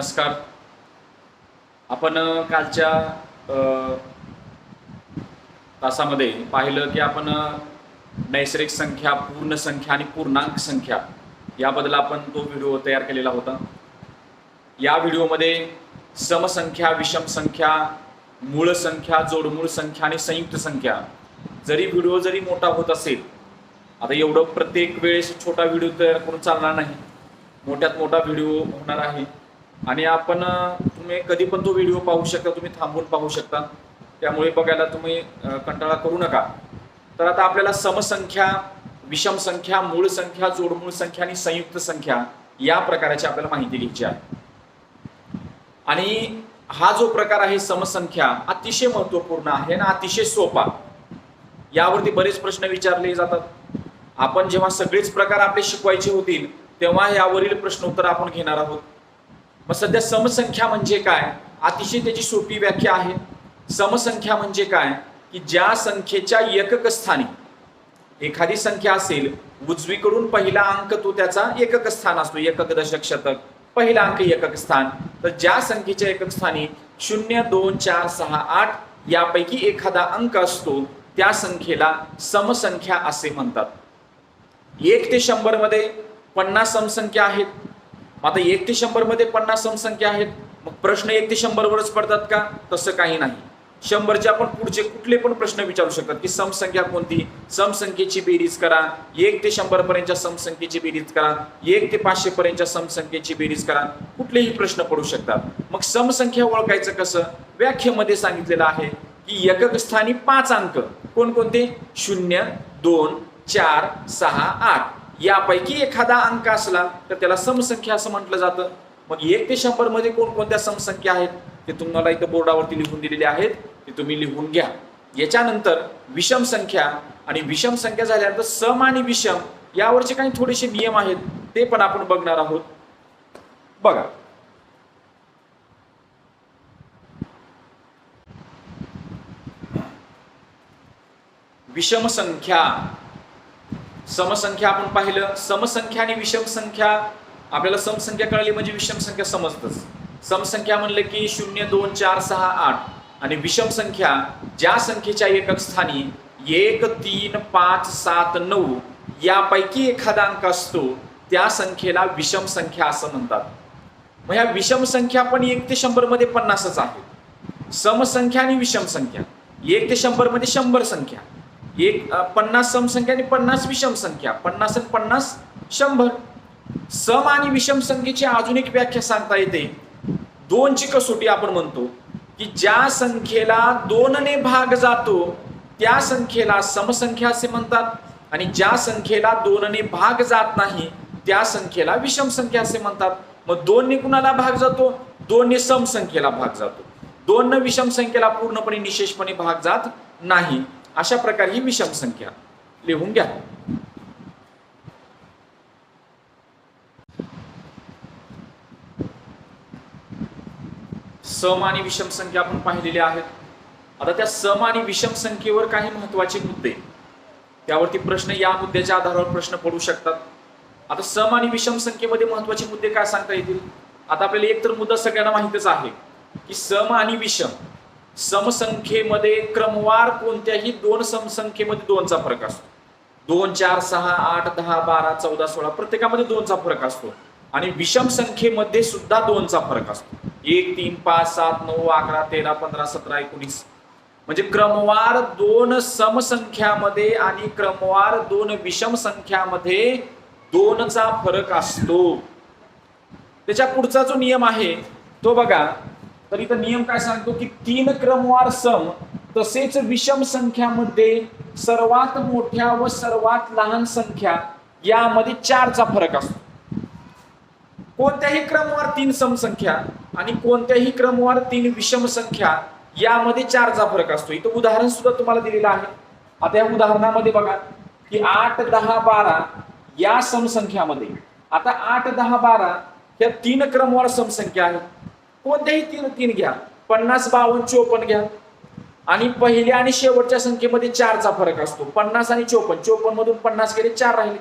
नमस्कार. आपण कालच्या तासामध्ये पाहिलं की आपण नैसर्गिक संख्या पूर्ण संख्या आणि पूर्णांक संख्या याबद्दल आपण तो व्हिडिओ तयार केलेला होता. या व्हिडिओमध्ये समसंख्या विषम संख्या मूळ संख्या जोडमूळ संख्या आणि संयुक्त संख्या जरी व्हिडिओ जरी मोठा होत असेल आता एवढं प्रत्येक वेळेस छोटा व्हिडिओ तयार करून चालणार नाही. मोठ्यात मोठा व्हिडिओ होणार आहे. आणि आपण तुम्ही कधी पण तो व्हिडिओ पाहू शकता तुम्ही थांबून पाहू शकता. त्यामुळे बघायला तुम्ही कंटाळा करू नका. तर आता आपल्याला समसंख्या विषम संख्या मूळ संख्या जोडमूळ संख्या आणि संयुक्त संख्या या प्रकाराची आपल्याला माहिती घ्यायची आहे. आणि हा जो प्रकार आहे समसंख्या अतिशय महत्त्वपूर्ण आहे आणि अतिशय सोपा. यावरती बरेच प्रश्न विचारले जातात. आपण जेव्हा सगळेच प्रकार आपले शिकवायचे होतील तेव्हा यावरील प्रश्न उत्तर आपण घेणार आहोत. मग सध्या समसंख्या म्हणजे काय? अतिशय त्याची सोपी व्याख्या आहे. समसंख्या म्हणजे काय? की ज्या संख्येच्या एकक स्थानी एखादी संख्या असेल उजवीकडून पहिला अंक तो त्याचा एकक स्थान असतो एकक दशक शतक पहिला अंक एकक स्थान तर ज्या संख्येच्या एकक स्थानी शून्य दोन चार सहा आठ यापैकी एखादा अंक असतो त्या संख्येला समसंख्या असे म्हणतात. एक ते शंभरमध्ये पन्नास समसंख्या आहेत. आता एक ते शंभरमध्ये पन्नास समसंख्या आहेत. मग प्रश्न एक ते शंभर वरच पडतात का? तसं काही नाही. शंभरचे आपण पुढचे कुठले पण प्रश्न विचारू शकतात की समसंख्या कोणती? समसंख्येची बेरीज करा. एक ते शंभर पर्यंतच्या समसंख्येची बेरीज करा. एक ते पाचशे पर्यंतच्या समसंख्येची बेरीज करा. कुठलेही प्रश्न पडू शकतात. मग समसंख्या ओळखायचं कसं? व्याख्येमध्ये सांगितलेलं आहे की एकक स्थानी पाच अंक. कोणकोणते? शून्य दोन चार सहा आठ. यापैकी एखादा अंक असला तर त्याला समसंख्या असं म्हटलं जातं. मग एक ते शंभरमध्ये कोणकोणत्या समसंख्या आहेत? ते तुम्हाला इथं बोर्डावरती लिहून दिलेले आहेत. ते तुम्ही लिहून घ्या. याच्यानंतर विषम संख्या आणि विषम संख्या झाल्यानंतर सम आणि विषम यावरचे काही थोडेसे नियम आहेत. ते पण आपण बघणार आहोत. बघा. विषम संख्या समसंख्या आपण पाहिलं समसंख्या आणि विषम संख्या आपल्याला समसंख्या कळली म्हणजे विषम संख्या समजतच. समसंख्या म्हणलं की शून्य दोन चार सहा आठ. आणि विषम संख्या ज्या संख्येच्या एकक स्थानी एक तीन पाच सात नऊ यापैकी एखादा अंक असतो त्या संख्येला विषम संख्या असं म्हणतात. मग ह्या विषम संख्या पण एक ते शंभरमध्ये पन्नासच आहे. समसंख्या आणि विषम संख्या एक ते शंभरमध्ये शंभर संख्या. एक पन्नास समसंख्या आणि पन्नास विषम संख्या. पन्नास आणि पन्नास शंभर. सम आणि विषम संख्येची अजून एक व्याख्या सांगता येते. दोनची कसोटी आपण म्हणतो की ज्या संख्येला दोनने भाग जातो त्या संख्येला समसंख्या असे म्हणतात आणि ज्या संख्येला दोनने भाग जात नाही त्या संख्येला विषम संख्या असे म्हणतात. मग दोनने कुणाला भाग जातो? दोनने समसंख्येला भाग जातो. दोन विषम संख्येला पूर्णपणे निशेषपणे भाग जात नाही. अशा प्रकारे ही विषम संख्या लिहून घ्या. सम आणि विषम संख्या आपण पाहिलेल्या आहेत. आता त्या सम आणि विषम संख्येवर काही महत्त्वाचे मुद्दे. त्यावरती प्रश्न या मुद्द्याच्या आधारावर प्रश्न पडू शकतात. आता सम आणि विषम संख्येमध्ये महत्त्वाचे मुद्दे काय सांगता येतील? आता आपल्याला एक तर मुद्दा सगळ्यांना माहितच आहे की सम आणि विषम समसंख्येमध्ये क्रमवार कोणत्याही दोन समसंख्येमध्ये दोनचा फरक असतो. दोन चार सहा आठ दहा बारा चौदा सोळा प्रत्येकामध्ये दोनचा फरक असतो. आणि विषम संख्येमध्ये सुद्धा दोनचा फरक असतो. एक तीन पाच सात नऊ अकरा तेरा पंधरा सतरा एकोणीस. म्हणजे क्रमवार दोन समसंख्यामध्ये आणि क्रमवार दोन विषम संख्यामध्ये दोनचा फरक असतो. त्याच्या पुढचा जो नियम आहे तो बघा. तर इथं नियम काय सांगतो की तीन क्रमवार सम तसेच विषम संख्यामध्ये सर्वात मोठ्या व सर्वात लहान संख्या यामध्ये चारचा फरक असतो. कोणत्याही क्रमवार तीन समसंख्या आणि कोणत्याही क्रमवार तीन विषम संख्या यामध्ये चारचा फरक असतो. इथं उदाहरण सुद्धा तुम्हाला दिलेलं आहे. आता या उदाहरणामध्ये बघा की आठ दहा बारा या समसंख्यामध्ये आता आठ दहा बारा ह्या तीन क्रमवार समसंख्या आहेत. कोणत्याही तीन तीन घ्या. पन्नास बावन्न चोपन्न घ्या. आणि पहिल्या आणि शेवटच्या संख्येमध्ये चारचा फरक असतो. पन्नास आणि चोपन्न. चोपन्न मधून पन्नास गेले चार राहिले.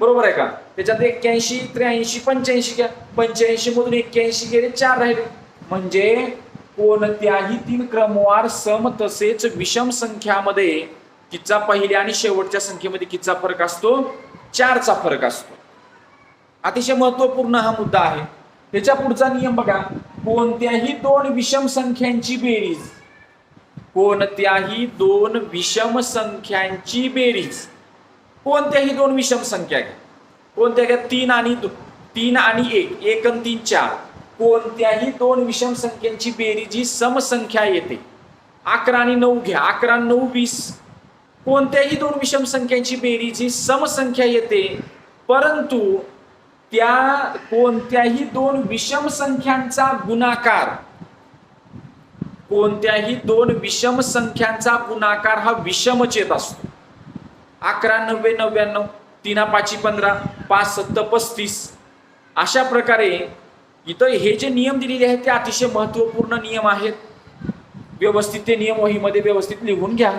बरोबर आहे का? त्याच्यात एक्क्याऐंशी त्र्याऐंशी पंच्याऐंशी घ्या. पंच्याऐंशी मधून एक्क्याऐंशी गेले चार राहिले. म्हणजे कोणत्याही तीन क्रमवार सम तसेच विषम संख्यामध्ये कितीचा पहिल्या आणि शेवटच्या संख्येमध्ये कितीचा फरक असतो? चारचा फरक असतो. अतिशय महत्त्वपूर्ण हा मुद्दा आहे. त्याच्या पुढचा नियम बघा. कोणत्याही दोन विषम संख्यांची बेरीज. कोणत्याही दोन विषम संख्यांची बेरीज. कोणत्याही दोन विषम संख्या घ्या. कोणत्या घ्या? तीन आणि तीन आणि एक. एक आणि तीन चार. कोणत्याही दोन विषम संख्यांची बेरीज ही समसंख्या येते. अकरा आणि नऊ घ्या. अकरा नऊ वीस. कोणत्याही दोन विषम संख्यांची बेरीज ही समसंख्या येते. परंतु त्या कोणत्याही दोन विषम संख्यांचा गुणाकार कोणत्याही दोन विषम संख्यांचा गुणाकार हा विषमचेत असतो. अकरा नव्वे नव्याण्णव तीना पाची पंधरा पाच सत्त पस्तीस अशा प्रकारे इथं हे जे नियम दिलेले आहेत ते अतिशय महत्त्वपूर्ण नियम आहेत. व्यवस्थित ते नियम वहीमध्ये व्यवस्थित लिहून घ्या.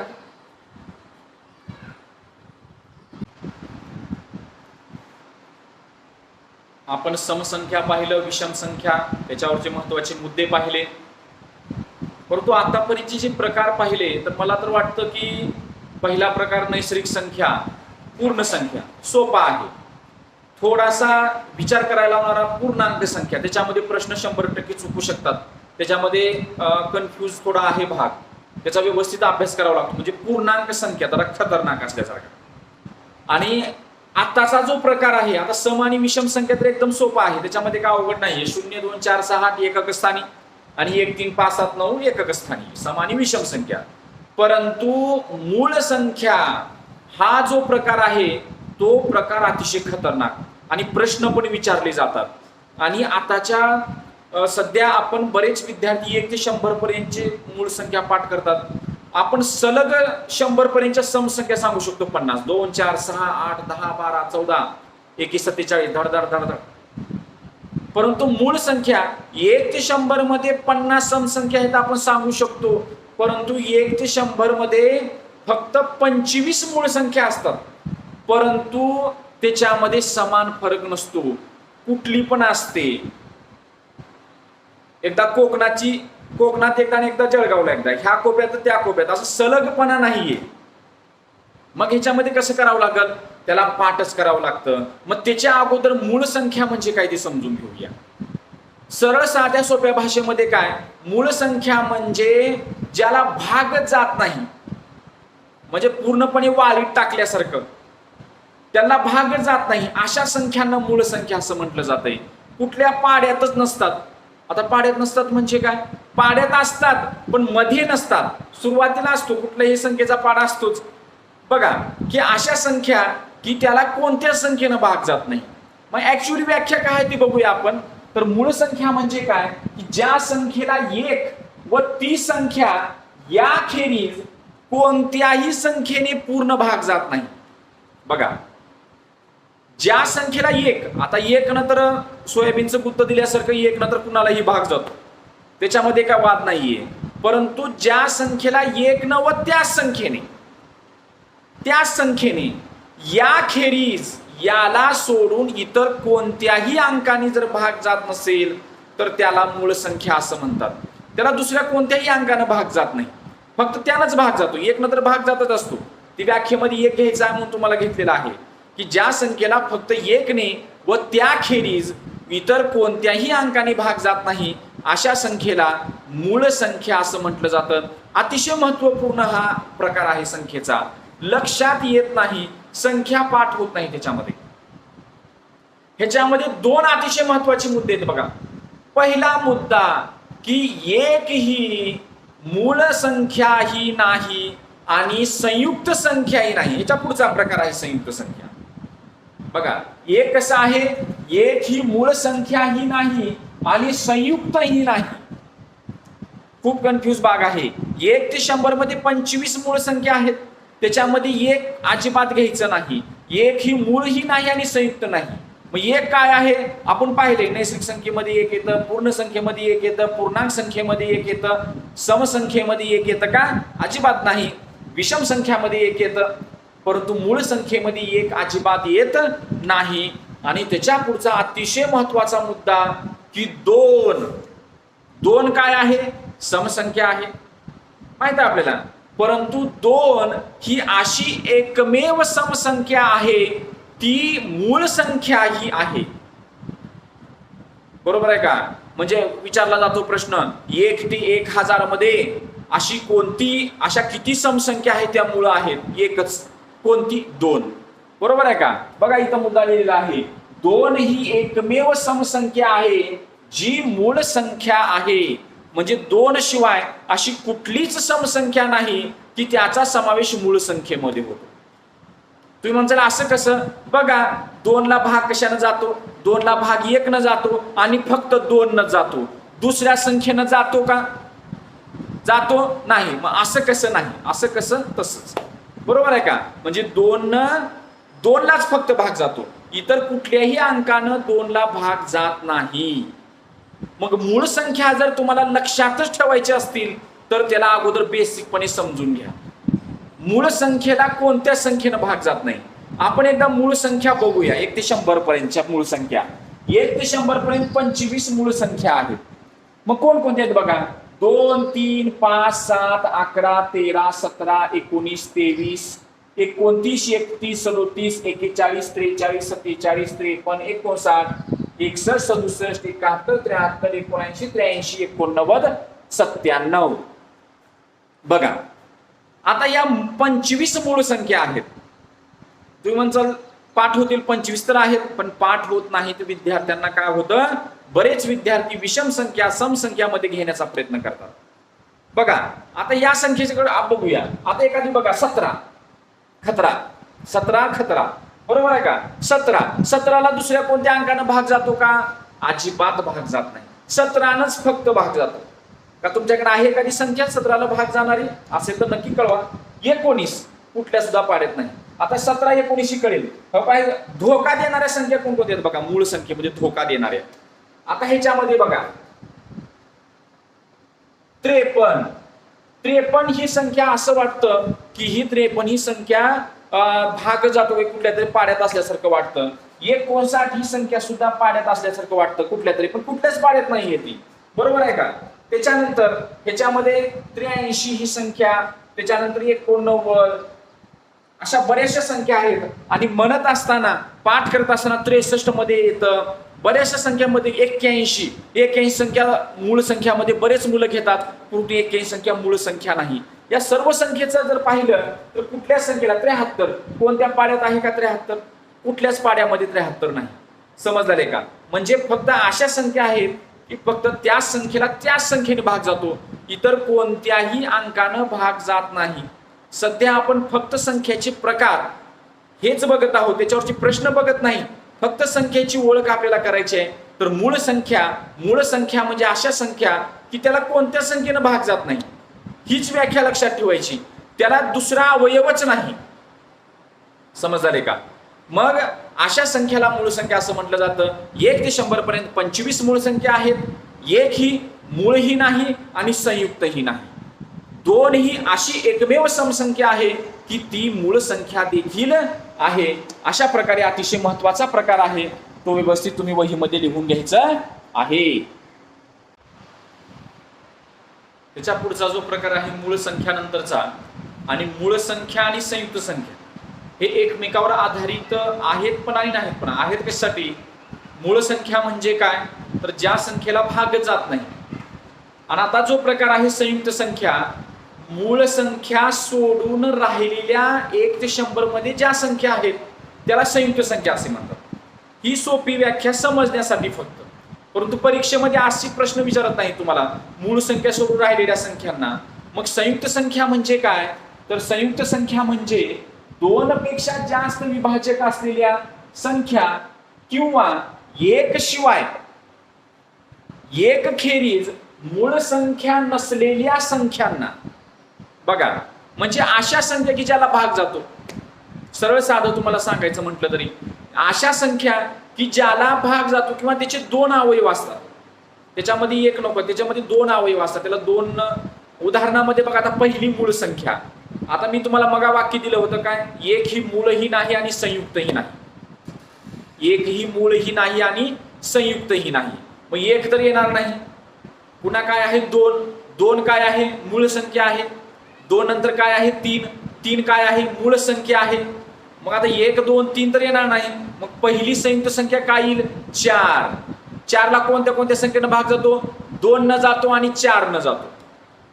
आपण समसंख्या पाहिलं विषम संख्या त्याच्यावरचे महत्त्वाचे मुद्दे पाहिले. परंतु आतापर्यंतचे जे प्रकार पाहिले तर मला तर वाटतं की पहिला प्रकार नैसर्गिक संख्या पूर्ण संख्या सोपा आहे. थोडासा विचार करायला लावणारा पूर्णांक संख्या त्याच्यामध्ये प्रश्न शंभर टक्के चुकू शकतात. त्याच्यामध्ये कन्फ्यूज थोडा आहे भाग. त्याचा व्यवस्थित अभ्यास करावा लागतो. म्हणजे पूर्णांक संख्या जरा खतरनाक असल्यासारखा. आणि आताचा जो प्रकार आहे आता सम आणि विषम संख्या तर एकदम सोपा आहे. त्याच्यामध्ये काय अवघड नाहीये. शून्य दोन चार सहा आठ एकक स्थानी आणि एक तीन पाच सात नऊ एकक स्थानी सम आणि विषम संख्या. परंतु मूळ संख्या हा जो प्रकार आहे तो प्रकार अतिशय खतरनाक आणि प्रश्न पण विचारले जातात. आणि आताच्या सध्या आपण बरेच विद्यार्थी एक ते शंभर पर्यंतचे मूळ संख्या पाठ करतात. आपण सलग शंभर पर्यंतच्या समसंख्या सांगू शकतो पन्नास. दोन चार सहा आठ दहा बारा चौदा. एकी सत्तेचाळीस धड धड धड धड. परंतु मूळ संख्या एक ते शंभरमध्ये पन्नास समसंख्या आहेत आपण सांगू शकतो. परंतु एक ते शंभरमध्ये फक्त पंचवीस मूळ संख्या असतात. परंतु त्याच्यामध्ये समान फरक नसतो. कुठली पण असते. एकदा कोकणाची कोकणात एकदा आणि एकदा जळगावला एकदा ह्या कोप्यात त्या कोप्यात असं सलगपणा नाहीये. मग ह्याच्यामध्ये कसं करावं लागत त्याला पाठच करावं लागतं. मग त्याच्या अगोदर मूळ संख्या म्हणजे काय ते समजून घेऊया. सरळ साध्या सोप्या भाषेमध्ये काय? मूळ संख्या म्हणजे ज्याला भाग जात नाही. म्हणजे पूर्णपणे वाळीत टाकल्यासारखं. त्यांना भाग जात नाही. अशा संख्यांना मूळ संख्या असं म्हटलं जातंय. कुठल्या पाड्यातच नसतात. आता पाड्यात नसतात म्हणजे काय? पाड्यात असतात पण मध्ये नसतात. सुरुवातीला असतो कुठल्याही संख्येचा पाडा असतोच. बघा की अशा संख्या की त्याला कोणत्या संख्येनं भाग जात नाही. मग ऍक्च्युअली व्याख्या काय ती बघूया आपण. तर मूळ संख्या म्हणजे काय? की ज्या संख्येला एक व ती संख्या याखेरीज कोणत्याही संख्येने पूर्ण भाग जात नाही. बघा ज्या संख्येला एक आता एक नंतर तर सोयाबीनचं गुत्त दिल्यासारखं एक नंतर कुणालाही भाग जातो. त्याच्यामध्ये काय वाद नाहीये. परंतु ज्या संख्येला एक न व त्या संख्येने त्याच संख्येने याखेरीज याला सोडून इतर कोणत्याही अंकाने जर भाग जात नसेल तर त्याला मूळ संख्या असं म्हणतात. त्याला दुसऱ्या कोणत्याही अंकानं भाग जात नाही. फक्त त्यानंच भाग जातो. एक नंतर भाग जातच असतो. ती व्याख्येमध्ये एक घ्यायचा म्हणून तुम्हाला घेतलेला आहे. की ज्या संख्येला फक्त एकने व त्याखेरीज इतर कोणत्याही अंकाने भाग जात नाही अशा संख्येला मूळ संख्या असं म्हटलं जातं. अतिशय महत्त्वपूर्ण हा प्रकार आहे संख्येचा. लक्षात येत नाही संख्या पाठ होत नाही त्याच्यामध्ये. ह्याच्यामध्ये दोन अतिशय महत्त्वाचे मुद्दे आहेत बघा. पहिला मुद्दा की एक ही मूळ संख्या ही नाही आणि संयुक्त संख्याही नाही. याच्या पुढचा प्रकार आहे संयुक्त संख्या. बघा एक कसं आहे एक ही मूळ संख्या ही नाही आणि संयुक्त ही नाही. खूप कन्फ्यूज भाग आहे. एक ते शंभरमध्ये पंचवीस मूळ संख्या आहेत. त्याच्यामध्ये एक अजिबात घ्यायचं नाही. एक ही मूळ ही नाही आणि संयुक्त नाही. मग एक काय आहे? आपण पाहिले नैसर्गिक संख्येमध्ये एक येतं पूर्ण संख्येमध्ये एक येतं पूर्णांक संख्येमध्ये एक येतं समसंख्येमध्ये एक येतं का? अजिबात नाही. विषम संख्यामध्ये एक येतं. परंतु मूळ संख्येमध्ये एक अजिबात येत नाही. आणि त्याच्या पुढचा अतिशय महत्त्वाचा मुद्दा की दोन. दोन काय आहे? समसंख्या आहे. माहीत आहे आपल्याला? परंतु दोन ही अशी एकमेव समसंख्या आहे ती मूळ संख्या ही आहे. बरोबर आहे का? म्हणजे विचारला जातो प्रश्न एक ते एक हजारमध्ये अशी कोणती अशा किती समसंख्या आहेत त्या मुळ आहेत? एकच. कोणती? दोन. बरोबर आहे का? बघा इथं मुद्दा लिहिलेला आहे. दोन ही एकमेव समसंख्या आहे जी मूळ संख्या आहे. म्हणजे दोन शिवाय अशी कुठलीच समसंख्या नाही की त्याचा समावेश मूळ संख्येमध्ये होतो. तुम्ही म्हणताल असं कसं? बघा दोनला भाग कशानं जातो? दोनला भाग एक न जातो आणि फक्त दोन न जातो. दुसऱ्या संख्येनं जातो का? जातो? नाही. मग असं कसं नाही? असं कसं? तसंच. बरोबर आहे का? म्हणजे दोन दोनलाच फक्त भाग जातो. इतर कुठल्याही अंकानं दोनला भाग जात नाही. मग मूळ संख्या जर तुम्हाला लक्षातच ठेवायची असतील तर त्याला अगोदर बेसिकपणे समजून घ्या. मूळ संख्येला कोणत्या संख्येनं भाग जात नाही? आपण एकदा मूळ संख्या बघूया. एक ते शंभर पर्यंतच्या मूळ संख्या. एक ते शंभर पर्यंत पंचवीस मूळ संख्या आहेत. मग कोणकोणत्या आहेत बघा? दोन तीन पाच सात अकरा तेरा सतरा एकोणीस तेवीस एकोणतीस एकतीस सदोतीस एकेचाळीस त्रेचाळीस सत्तेचाळीस त्रेपन्न एकोणसाठ एकसष्ट सदुसष्ट एकाहत्तर त्र्याहत्तर एकोणऐंशी त्र्याऐंशी एकोणनव्वद सत्त्याण्णव. बघा आता या पंचवीस मूळ संख्या आहेत. तुम्ही म्हणचाल पाठ होतील पंचवीस तर आहेत पण पाठ होत नाही तर विद्यार्थ्यांना काय होतं? बरेच विद्यार्थी विषम संख्या समसंख्यामध्ये घेण्याचा प्रयत्न करतात. बघा आता या संख्येच्याकडे आप बघूया. आता एखादी बघा सतरा. खतरा. सतरा खतरा. बरोबर आहे का? सतरा. सतराला दुसऱ्या कोणत्या अंकानं भाग जातो का? अजिबात भाग जात नाही. सतरानंच फक्त भाग जातो. का तुमच्याकडे आहे एखादी संख्या सतराला भाग जाणारी? असेल तर नक्की कळवा. एकोणीस. कुठल्या सुद्धा पाडत नाही. आता सतरा एकोणीशी कळेल. हो, धोका देणाऱ्या संख्या कोणकोणत्या आहेत? बघा मूळ संख्येमध्ये धोका देणाऱ्या. आता ह्याच्यामध्ये बघा. त्रेपन्न. त्रेपन्न ही संख्या असं वाटतं की ही त्रेपन्न ही संख्या भाग जातो कुठल्या तरी पाड्यात असल्यासारखं वाटतं. एकोणसाठ ही संख्या सुद्धा पाड्यात असल्यासारखं वाटतं कुठल्या तरी पण कुठल्याच पाड्यात नाही ती. बरोबर आहे का? त्याच्यानंतर ह्याच्यामध्ये त्र्याऐंशी ही संख्या त्याच्यानंतर एकोणनव्वद अशा बऱ्याचशा संख्या आहेत. आणि म्हणत असताना पाठ करत असताना त्रेसष्टमध्ये येतं. बऱ्याचशा संख्यामध्ये एक्क्याऐंशी. एक्क्याऐंशी संख्या मूळ संख्यामध्ये बरेच मुलं घेतात परंतु एक्क्याऐंशी संख्या मूळ संख्या नाही. या सर्व संख्येचं जर पाहिलं तर कुठल्या संख्येला त्र्याहत्तर. कोणत्या पाड्यात आहे का त्र्याहत्तर? कुठल्याच पाड्यामध्ये त्र्याहत्तर नाही. समजले का? म्हणजे फक्त अशा संख्या आहेत की फक्त त्या संख्येला त्याच संख्येने भाग जातो. इतर कोणत्याही अंकानं भाग जात नाही. सध्या आपण फक्त संख्याचे प्रकार हेच बघत आहोत त्याच्यावरचे प्रश्न बघत नाही. फक्त संख्येची ओळख आपल्याला करायची आहे. तर मूळ संख्या मूळ संख्या म्हणजे अशा संख्या की त्याला कोणत्या संख्येनं भाग जात नाही. हीच व्याख्या लक्षात ठेवायची. त्याला दुसरा अवयवच नाही. समजले का? मग अशा संख्याला मूळ संख्या असं म्हटलं जातं. एक ते शंभर पर्यंत पंचवीस मूळ संख्या आहेत. एक ही मूळही नाही आणि संयुक्तही नाही. दोन ही अशी एकमेव समसंख्या आहे की ती मूळ संख्या देखील आहे. अशा प्रकारे अतिशय महत्त्वाचा प्रकार आहे. तो व्यवस्थित तुम्ही वहीमध्ये लिहून घ्यायचा आहे. त्याच्या पुढचा जो प्रकार आहे मूळ संख्या नंतरचा आणि मूळ संख्या आणि संयुक्त संख्या. हे एकमेकावर आधारित आहेत पण आणि नाहीत पण. आहेत कशासाठी? मूळ संख्या म्हणजे काय? तर ज्या संख्येला भाग जात नाही. आणि आता जो प्रकार आहे संयुक्त संख्या मूळ संख्या सोडून राहिलेल्या एक ते शंभरमध्ये ज्या संख्या आहेत त्याला संयुक्त संख्या असे म्हणतात. ही सोपी व्याख्या समजण्यासाठी फक्त. परंतु परीक्षेमध्ये अशी प्रश्न विचारत नाही तुम्हाला मूळ संख्या सोडून राहिलेल्या संख्यांना. मग संयुक्त संख्या म्हणजे काय? तर संयुक्त संख्या म्हणजे दोन पेक्षा जास्त विभाजक असलेल्या संख्या किंवा एक शिवाय एक खेरीज मूळ संख्या नसलेल्या संख्यांना बघा म्हणजे अशा संख्या की ज्याला भाग जातो. सरळ साधं तुम्हाला सांगायचं म्हटलं तरी अशा संख्या की ज्याला भाग जातो किंवा त्याचे दोन अवयव असतात. त्याच्यामध्ये एक नको त्याच्यामध्ये दोन अवयव असतात. त्याला दोन उदाहरणामध्ये बघा आता पहिली मूळ संख्या. आता मी तुम्हाला मगा वाक्य दिलं होतं काय? एक ही मूळही नाही आणि संयुक्तही नाही. एक ही मूळही नाही आणि संयुक्तही नाही. मग एक तर येणार नाही. पुन्हा काय आहे? दोन. दोन काय आहे? मूळ संख्या आहे. दोन नंतर काय आहे? तीन. तीन काय आहे? मूळ संख्या आहे. मग आता एक दोन तीन तर येणार नाही. मग पहिली संयुक्त संख्या काय येईल? चार. चारला कोणत्या कोणत्या संख्येनं भाग जातो? दोन न जातो आणि चार न जातो.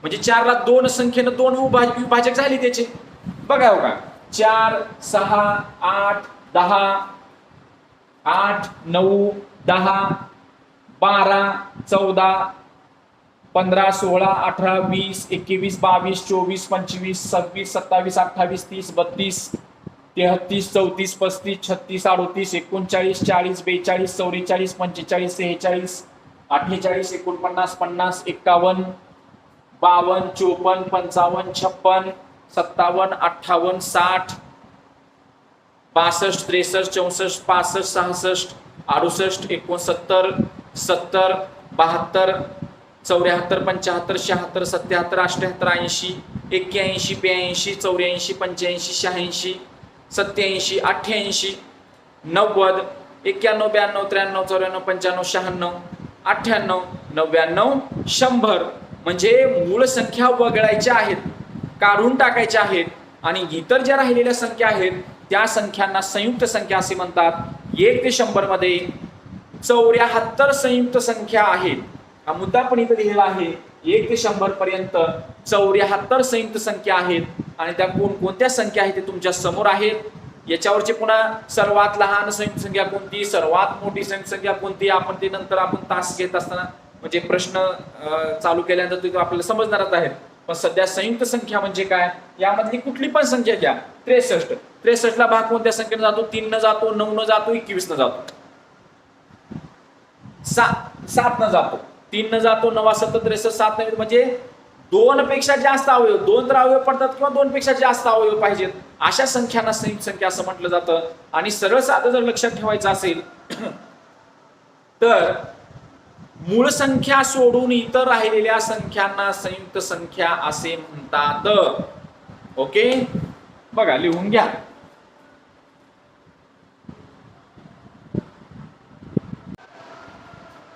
म्हणजे चारला दोन संख्येनं दोन विभा- विभाजक झाले त्याचे. बघा हो का? चार सहा आठ दहा आठ नऊ दहा बारा चौदा पंधरा सोळा अठरा वीस एकवीस बावीस चोवीस पंचवीस सव्वीस सत्तावीस अठ्ठावीस तीस बत्तीस तेहतीस चौतीस पस्तीस छत्तीस अडोतीस एकोणचाळीस चाळीस बेचाळीस चौवेचाळीस पंचेचाळीस सेहेचाळीस अठ्ठेचाळीस एकोणपन्नास पन्नास एक्कावन्न बावन्न चोपन्न पंचावन्न छप्पन सत्तावन्न अठ्ठावन्न साठ बासष्ट त्रेसष्ट चौसष्ट पासष्ट सहासष्ट अडुसष्ट एकोणसत्तर सत्तर बहात्तर चौऱ्याहत्तर पंच्याहत्तर शहात्तर सत्याहत्तर अठ्याहत्तर ऐंशी एक्क्याऐंशी ब्याऐंशी चौऱ्याऐंशी पंच्याऐंशी शहाऐंशी सत्याऐंशी अठ्ठ्याऐंशी नव्वद एक्क्याण्णव ब्याण्णव त्र्याण्णव चौऱ्याण्णव पंच्याण्णव शहाण्णव अठ्ठ्याण्णव नव्याण्णव शंभर. म्हणजे मूळ संख्या वगळायच्या आहेत काढून टाकायच्या आहेत आणि इतर ज्या राहिलेल्या संख्या आहेत त्या संख्यांना संयुक्त संख्या असे म्हणतात. एक ते शंभरमध्ये चौऱ्याहत्तर संयुक्त संख्या आहेत. हा मुद्दा पण इथं लिहिलेला आहे. एक ते शंभर पर्यंत चौऱ्याहत्तर संयुक्त संख्या आहेत आणि त्या कोणकोणत्या संख्या आहेत ते तुमच्यासमोर आहेत. याच्यावरचे पुन्हा सर्वात लहान संयुक्त संख्या कोणती सर्वात मोठी संयुक्त संख्या कोणती आपण ते नंतर आपण तास घेत असताना म्हणजे प्रश्न चालू केल्यानंतर ते आपल्याला समजणारच आहेत. पण सध्या संयुक्त संख्या म्हणजे काय? यामधली कुठली पण संख्या घ्या. त्रेसष्ट. त्रेसष्टला भाग कोणत्या संख्येनं जातो? तीन न जातो नऊ न जातो एकवीस न जातो. सात सात न जातो. तीन न जातो नवा सत्तर त्रेसष्ट सात नवीन म्हणजे दोन पेक्षा जास्त अवयव दोन तर अवयव पडतात किंवा दोन पेक्षा जास्त अवयव पाहिजेत. अशा संख्यांना संयुक्त संख्या असं म्हटलं जातं. आणि सरळ साधं जर लक्षात ठेवायचं असेल तर मूळ संख्या सोडून इतर राहिलेल्या संख्यांना संयुक्त संख्या असे म्हणतात. ओके? बघा लिहून घ्या.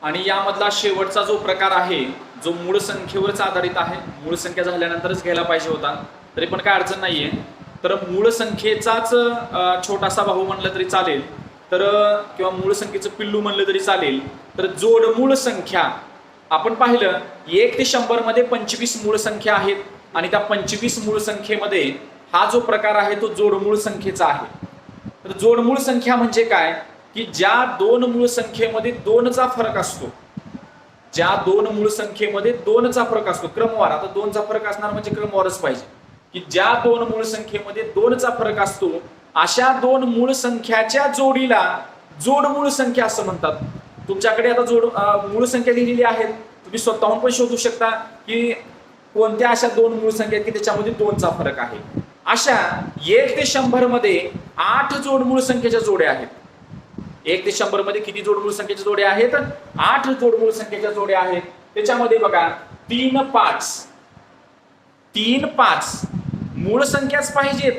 आणि यामधला शेवटचा जो प्रकार आहे जो मूळ संख्येवरच आधारित आहे मूळ संख्या झाल्यानंतरच घ्यायला पाहिजे होता तरी पण काय अडचण नाहीये. तर मूळ संख्येचाच छोटासा भाऊ म्हणलं तरी चालेल तर किंवा मूळ संख्येचं पिल्लू म्हणलं तरी चालेल तर जोड मूळ संख्या आपण पाहिलं एक ते शंभरमध्ये पंचवीस मूळ संख्या आहेत आणि त्या पंचवीस मूळ संख्येमध्ये हा जो प्रकार आहे तो जोडमूळ संख्येचा आहे. तर जोडमूळ संख्या म्हणजे काय? की ज्या दोन मूळ संख्येमध्ये दोनचा फरक असतो ज्या दोन मूळ संख्येमध्ये दोनचा फरक असतो क्रमवार आता दोनचा फरक असणार म्हणजे क्रमवारच पाहिजे की ज्या दोन मूळ संख्येमध्ये दोनचा फरक असतो अशा दोन मूळ संख्याच्या जोडीला जोड मूळ संख्या असं म्हणतात. तुमच्याकडे आता जोड मूळ संख्या लिहिलेली आहेत तुम्ही स्वतःहून पण शोधू शकता की कोणत्या अशा दोन मूळ संख्या आहेत की त्याच्यामध्ये दोनचा फरक आहे. अशा एक ते शंभरमध्ये आठ जोडमूळ संख्येच्या जोड्या आहेत. एक ते शंभरमध्ये किती जोडमूळ संख्येच्या जोड्या आहेत? आठ जोडमूळ संख्येच्या जोड्या आहेत. त्याच्यामध्ये बघा तीन पाच. तीन पाच मूळ संख्याच पाहिजेत.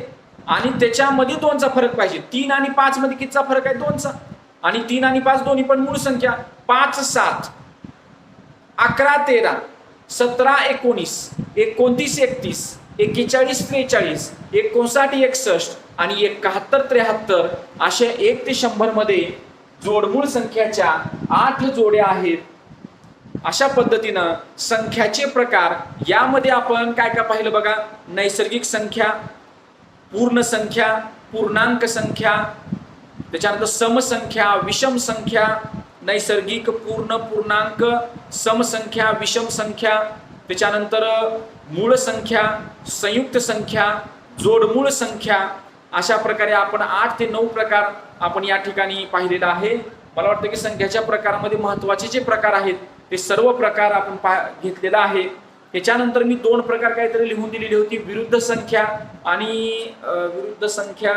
आणि त्याच्यामध्ये दोनचा फरक पाहिजे. तीन आणि पाच मध्ये कितीचा फरक आहे? दोनचा. आणि तीन आणि पाच दोन्ही पण मूळ संख्या. पाच सात. अकरा तेरा. सतरा एकोणीस. एकोणतीस एकतीस. एक्केचाळीस त्रेचाळीस एकोणसाठ एकसष्ट आणि एकाहत्तर त्र्याहत्तर अशा एक ते शंभरमध्ये जोडमूळ संख्याच्या आठ जोड्या आहेत. अशा पद्धतीनं संख्याचे प्रकार यामध्ये आपण काय काय पाहिलं बघा? नैसर्गिक संख्या पूर्ण संख्या पूर्णांक संख्या त्याच्यानंतर समसंख्या विषम संख्या नैसर्गिक पूर्ण पूर्णांक समसंख्या विषम संख्या त्याच्यानंतर मूळ संख्या संयुक्त संख्या जोडमूळ संख्या अशा प्रकारे आपण आठ ते नऊ प्रकार आपण या ठिकाणी पाहिलेला आहे. मला वाटतं की संख्याच्या प्रकारामध्ये महत्त्वाचे जे प्रकार आहेत ते सर्व प्रकार आपण पा घेतलेला आहे. त्याच्यानंतर मी दोन प्रकार काहीतरी लिहून दिलेली होती. विरुद्ध संख्या आणि विरुद्ध संख्या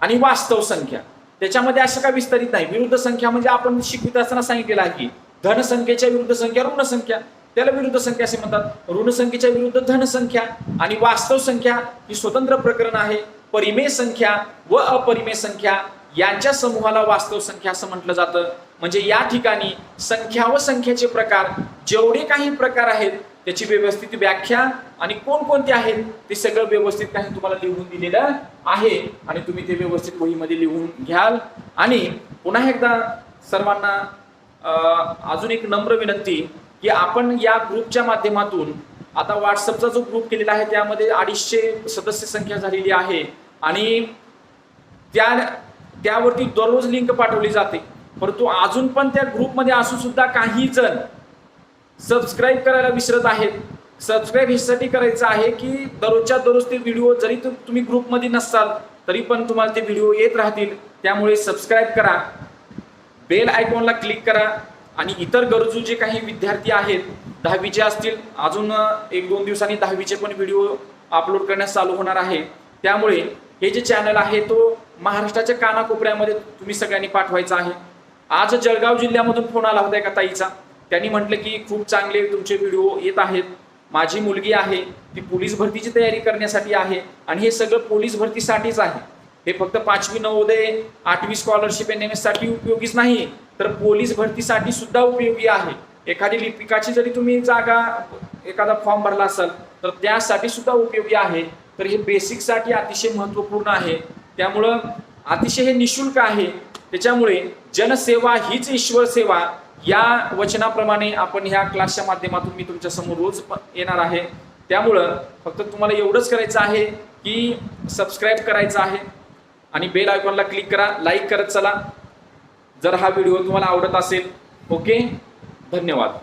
आणि वास्तव संख्या. त्याच्यामध्ये असं काय विस्तारित नाही. विरुद्ध संख्या म्हणजे आपण शिकवित असताना सांगितलेलं आहे की धनसंख्येच्या विरुद्ध संख्या ऋण संख्या. त्याला विरुद्ध संख्या असे म्हणतात. ऋणसंख्येच्या विरुद्ध धनसंख्या आणि वास्तव संख्या ही स्वतंत्र प्रकरण आहे. परिमेय संख्या व अपरिमेय संख्या यांच्या समूहाला वास्तव संख्या असं म्हटलं जातं. म्हणजे या ठिकाणी संख्या व संख्याचे प्रकार जेवढे काही प्रकार आहेत त्याची व्यवस्थित व्याख्या आणि कोणकोणते आहेत ते सगळं व्यवस्थित काही तुम्हाला लिहून दिलेलं आहे. आणि तुम्ही ते व्यवस्थित वहीमध्ये लिहून घ्याल. आणि पुन्हा एकदा सर्वांना अजून एक नम्र विनंती. की आपण या ग्रुपच्या माध्यमातून आता व्हॉट्सअपचा जो ग्रुप केलेला आहे त्यामध्ये अडीचशे सदस्य संख्या झालेली आहे आणि त्या त्यावरती दररोज लिंक पाठवली जाते. परंतु अजून पण त्या ग्रुपमध्ये असून सुद्धा काही जण सबस्क्राईब करायला विसरत आहेत. सबस्क्राईब ह्यासाठी करायचं आहे की दररोजच्या दररोज ते व्हिडिओ जरी तुम्ही ग्रुपमध्ये नसाल तरी पण तुम्हाला ते व्हिडिओ येत राहतील. त्यामुळे सबस्क्राईब करा. बेल आयकॉनला क्लिक करा. आणि इतर गरजू जे काही विद्यार्थी आहेत दहावीचे असतील अजून एक दोन दिवसांनी दहावीचे पण व्हिडिओ अपलोड करण्यास चालू होणार आहे. त्यामुळे हे जे चॅनल आहे तो महाराष्ट्राच्या कानाकोपऱ्यामध्ये तुम्ही सगळ्यांनी पाठवायचा आहे. आज जळगाव जिल्ह्यामधून फोन आला होता एका ताईचा. त्यांनी म्हटलं की खूप चांगले तुमचे व्हिडिओ येत आहेत. माझी मुलगी आहे ती पोलीस भरतीची तयारी करण्यासाठी आहे आणि हे सगळं पोलीस भरतीसाठीच आहे. हे फक्त पाचवी नवोदय आठवी स्कॉलरशिप एन एम एससाठी उपयोगीच नाही. तर पोलीस भरतीसाठी सुद्धा उपयोगी आहे. एखादी लिपिकाची जरी तुम्ही जागा एखादा फॉर्म भरला असाल तर त्यासाठी सुद्धा उपयोगी आहे. तर हे बेसिकसाठी अतिशय महत्त्वपूर्ण आहे. त्यामुळं अतिशय हे निशुल्क आहे. त्याच्यामुळे जनसेवा हीच ईश्वर सेवा. या वचनाप्रमाणे आपण ह्या क्लासच्या माध्यमातून मी तुमच्यासमोर रोज येणार आहे. त्यामुळं फक्त तुम्हाला एवढंच करायचं आहे की सबस्क्राईब करायचं आहे. आणि बेल आयकॉनला क्लिक करा लाईक करत चला. जर हा व्हिडिओ तुम्हाला आवडत असेल ओके धन्यवाद.